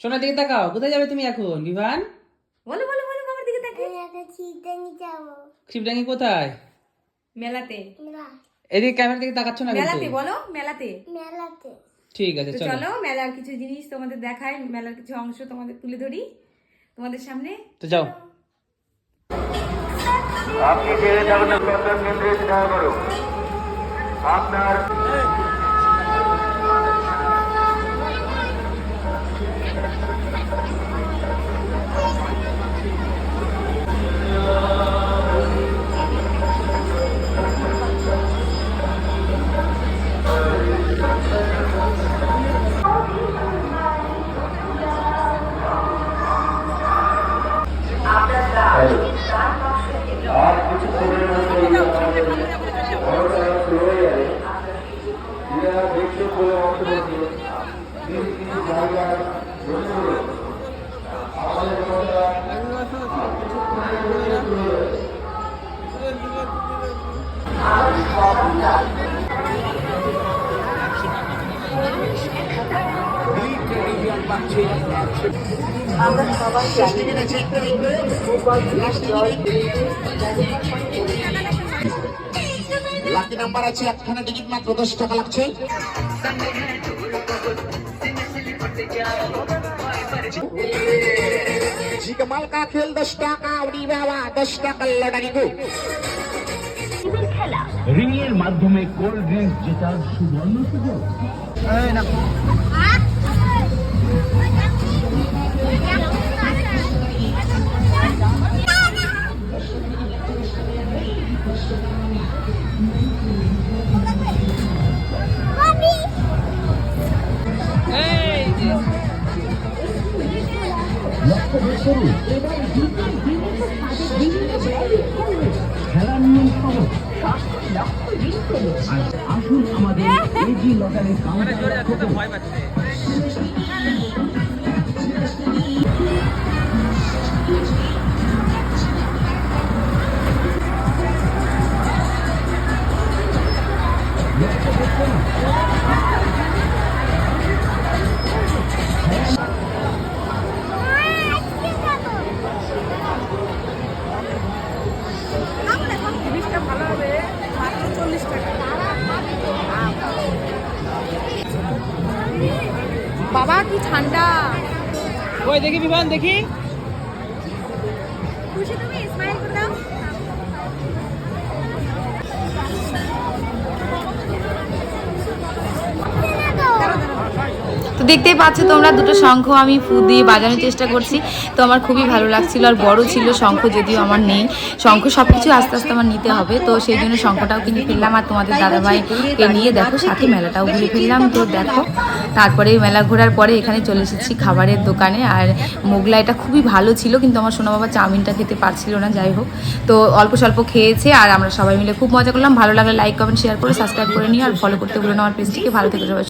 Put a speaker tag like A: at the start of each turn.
A: সোনার দিকে তাকাও। কোথায় যাবে তুমি এখন? বিভান
B: বলো বলো বলো বাবার দিকে তাকে
A: শিবডাঙ্গি কোথায়?
B: মেলাতে।
A: এদিকে ক্যামেরা দিকে তাকাচ্ছ না
B: মেলাতে বলো মেলাতে। মেলাতে।
A: ঠিক আছে চলো।
B: চলো মেলার কিছু জিনিস তোমাদের দেখায় মেলার কিছু অংশ তোমাদের তুলে ধরি। তোমাদের সামনে।
A: তো যাও।
C: আপনি করুন। আপনার কিছু কিছু জায়গায় বসে হলো
D: লাকি নাম্বার আছে একখানা টিকিট মাত্র দশ টাকা লাগছে। জিগমাল কা খেল দশ টাকা উড়ি বাবা দশ টাকা লটারি গো।
E: রিং এর মাধ্যমে কোল্ড ড্রিঙ্কস জেতার সুবর্ণ সুযোগ। লক্ষ্য বের করুন। খেলার নিয়ম সহজ আসুন আমাদের এজি লটারির কাউন্টার লক্ষ্য করুন
B: বাবা কি ঠান্ডা।
A: ওই দেখি বিমান দেখি।
B: খুশি তুমি?
F: দেখতেই পাচ্ছ তোমরা দুটো শঙ্খ আমি ফু দিয়ে বাজানোর চেষ্টা করছি। তো আমার খুবই ভালো লাগছিল আর বড় ছিল শঙ্খ, যদিও আমার নেই। শঙ্খ সব কিছু আস্তে আস্তে আমার নিতে হবে। তো সেই জন্য শঙ্খটাও কিনে ফেললাম আর তোমাদের দাদাভাইকে নিয়ে দেখো, সাথে মেলাটাও ঘুরে ফেললাম। তো দেখো, তারপরে মেলা ঘোরার পরে এখানে চলে এসেছি খাবারের দোকানে। আর মোগলাইটা খুবই ভালো ছিল, কিন্তু আমার সোনা বাবা চাউমিনটা খেতে পারছিল না, যাই হোক। তো অল্প স্বল্প খেয়েছে আর আমরা সবাই মিলে খুব মজা করলাম। ভালো লাগলে লাইক কমেন্ট শেয়ার করে সাবস্ক্রাইব করে নিও। আর ফলো করতে ভুলো না আমার পেজটিকে ভালো থেকে